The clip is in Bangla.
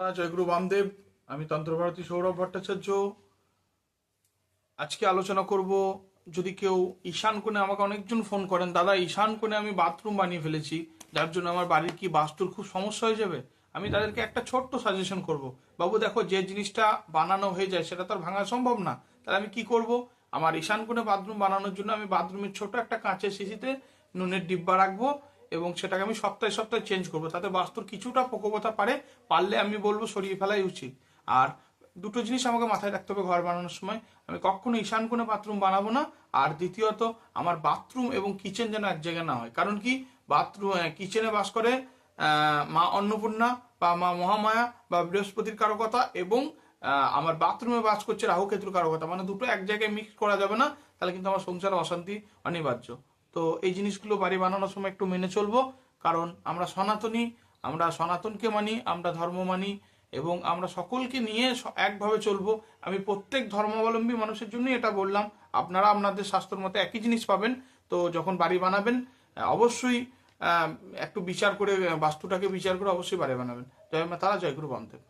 জয়গুরু বামদেব, আমি তন্ত্রভারতী সৌরভ ভট্টাচার্য। আজকে আলোচনা করব, যদি কেউ ঈশান কোণে আমাকে অনেকজন ফোন করেন, দাদা, ঈশান কোণে আমি বাথরুম বানিয়ে ফেলেছি, যার জন্য আমার বাড়ির কি বাস্তুর খুব সমস্যা হয়ে যাবে? আমি তাদেরকে একটা ছোট্ট সাজেশন করব। বাবু, দেখো, যে জিনিসটা বানানো হয়ে যায়, সেটা তো আর ভাঙা সম্ভব না। তাহলে আমি কি করব? আমার ঈশান কোণে বাথরুম বানানোর জন্য আমি বাথরুমের ছোট একটা কাঁচের শিশিতে নুনের ডিব্বা রাখব এবং সেটাকে আমি সপ্তাহে সপ্তাহে চেঞ্জ করব। তাতে বাস্তুর কিছুটা প্রকোপতা পারে, পারলে আমি বলব সরিয়ে ফেলাই উচিত। আর দুটো জিনিস আমাকে মাথায় রাখতে হবে ঘর বানানোর সময়। আমি কখনো ঈশান কোণে বাথরুম বানাবো না, আর দ্বিতীয়ত আমার বাথরুম এবং কিচেন যেন এক জায়গায় না হয়। কারণ কি? বাথরুম কিচেনে বাস করে মা অন্নপূর্ণা বা মা মহামায়া বা বৃহস্পতির কারকতা এবং আমার বাথরুমে বাস করছে রাহু কেতুর কারকতা মানে দুটো এক জায়গায় মিক্স করা যাবে না, তাহলে কিন্তু আমার সংসারে অশান্তি অনিবার্য। তো এই জিনিসগুলো বাড়ি বানানোর সময় একটু মেনে চলবো, কারণ আমরা সনাতনী, আমরা সনাতনকে মানি, আমরা ধর্ম মানি, এবং আমরা সকলকে নিয়ে একভাবে চলবো। আমি প্রত্যেক ধর্মাবলম্বী মানুষের জন্যই এটা বললাম। আপনারা আপনাদের শাস্ত্রের মতো একই জিনিস পাবেন। তো যখন বাড়ি বানাবেন অবশ্যই একটু বিচার করে, বাস্তুটাকে বিচার করে অবশ্যই বাড়ি বানাবেন। জয় মা তারা, জয় গুরু বামদেব।